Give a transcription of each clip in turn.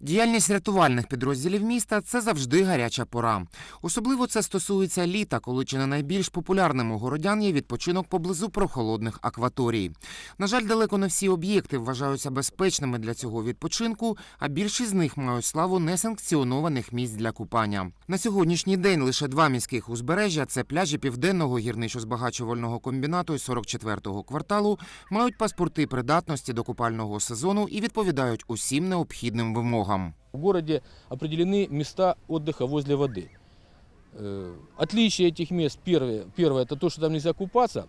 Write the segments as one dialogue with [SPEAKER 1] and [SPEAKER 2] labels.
[SPEAKER 1] Діяльність рятувальних підрозділів міста це завжди гаряча пора. Особливо це стосується літа, коли чи не найбільш популярним у городян є відпочинок поблизу прохолодних акваторій. На жаль, далеко не всі об'єкти вважаються безпечними для цього відпочинку, а більшість з них мають славу несанкціонованих місць для купання. На сьогоднішній день лише два міських узбережжя це пляжі південного гірничо-збагачувального комбінату і 44-го кварталу мають паспорти придатності до купального сезону і відповідають усім необхідним вимогам.
[SPEAKER 2] В городе определены места отдыха возле воды. Э, Отличие этих мест первое, первое это то, что там нельзя купаться,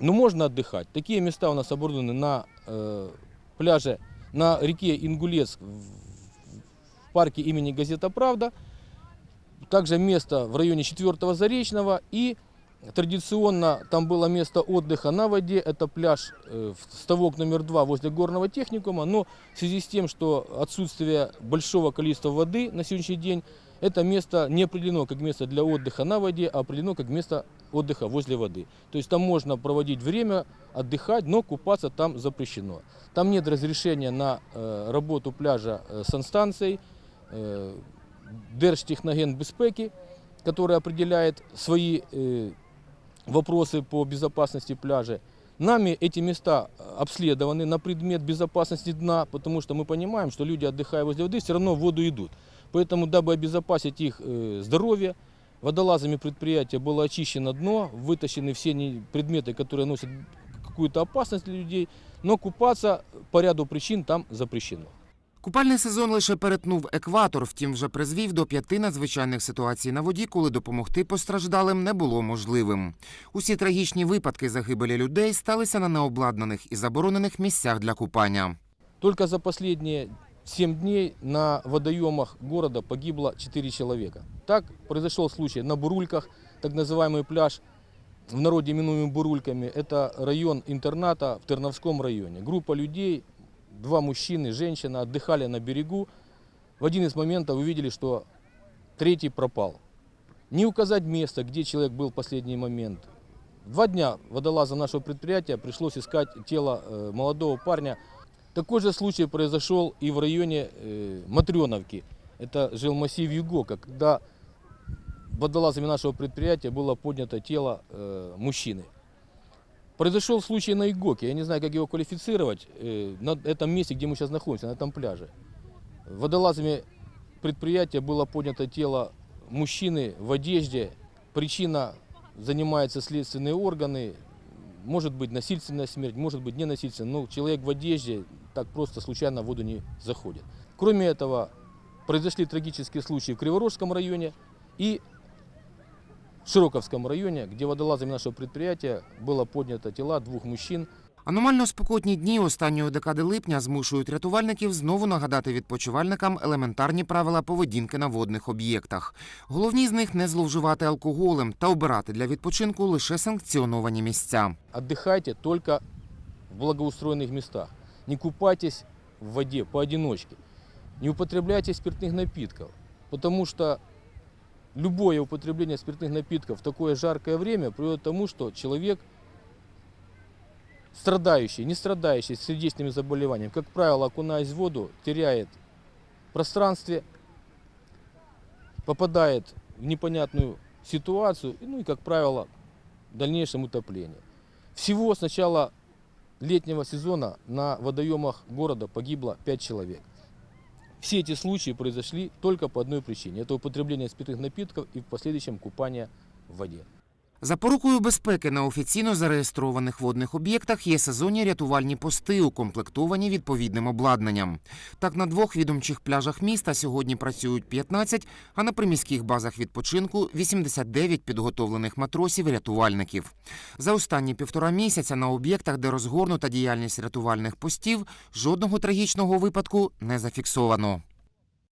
[SPEAKER 2] но можно отдыхать. Такие места у нас оборудованы на э, пляже на реке Ингулец в, в парке имени Газета «Правда». Также место в районе 4 Заречного и Традиционно там было место отдыха на воде, это пляж э, ставок номер два возле горного техникума, но в связи с тем, что отсутствие большого количества воды на сегодняшний день, это место не определено как место для отдыха на воде, а определено как место отдыха возле воды. То есть там можно проводить время, отдыхать, но купаться там запрещено. Там нет разрешения на э, работу пляжа э, санстанций, э, Держтехноген Беспеки, который определяет свои э, вопросы по безопасности пляжа. Нами эти места э, обследованы на предмет безопасности дна, потому что мы понимаем, что люди, отдыхая возле воды, все равно в воду идут. Поэтому, дабы обезопасить их э, здоровье, водолазами предприятия было очищено дно, вытащены все предметы, которые носят какую-то опасность для людей, но купаться по ряду причин там запрещено.
[SPEAKER 1] Купальний сезон лише перетнув екватор, втім вже призвів до п'яти надзвичайних ситуацій на воді, коли допомогти постраждалим не було можливим. Усі трагічні випадки загибелі людей сталися на необладнаних і заборонених місцях для купання.
[SPEAKER 2] Только за последние 7 дней на водоемах города погибло 4 человека. Так произошел случай на Бурульках, так называемый пляж, в народе именуемый Бурульками. Это район интерната в Терновском районе. Группа людей, два мужчины, женщина отдыхали на берегу. В один из моментов увидели, что третий пропал. Не указать место, где человек был в последний момент. Два дня водолазам нашего предприятия пришлось искать тело э, молодого парня, такой же случай произошел и в районе э, Матреновки. Это жилмассив Юго, когда водолазами нашего предприятия было поднято тело э, мужчины. Произошел случай на Игоке, я не знаю, как его квалифицировать, э, на этом месте, где мы сейчас находимся, на этом пляже. Водолазами предприятия было поднято тело мужчины в одежде. Причина занимаются следственные органы. Может быть насильственная смерть, может быть ненасильственная. Но человек в одежде так просто случайно в воду не заходит. Кроме этого, произошли трагические случаи в Криворожском районе и в Широковском районе, где водолазами нашего предприятия было поднято тела двух мужчин
[SPEAKER 1] Аномально спекотні дні останньої декади липня змушують рятувальників знову нагадати відпочивальникам елементарні правила поведінки на водних об'єктах. Головні з них не зловживати алкоголем та обирати для відпочинку лише санкціоновані місця.
[SPEAKER 2] отдыхайте только в благоустроенных местах. Не купайтесь в воде поодиночке. Не употребляйте спиртных напитков, потому что любое употребление спиртных напитков в такое жаркое время приводит к тому, что человек, страдающий, не страдающий сердечными заболеваниями, как правило, окунаясь в воду, теряет пространстве, попадает в непонятную ситуацию, ну и, как правило, в дальнейшем утопление. Всего с начала летнего сезона на водоемах города погибло 5 человек. Все эти случаи произошли только по одной причине. Это употребление спиртных напитков и в последующем купание в воде.
[SPEAKER 1] Запорукою безпеки на офіційно зареєстрованих водних об'єктах є сезонні рятувальні пости, укомплектовані відповідним обладнанням. Так, на двох відомчих пляжах міста сьогодні працюють 15, а на приміських базах відпочинку 89 підготовлених матросів-рятувальників. За останні півтора місяця на об'єктах, де розгорнута діяльність рятувальних постів, жодного трагічного випадку не зафіксовано.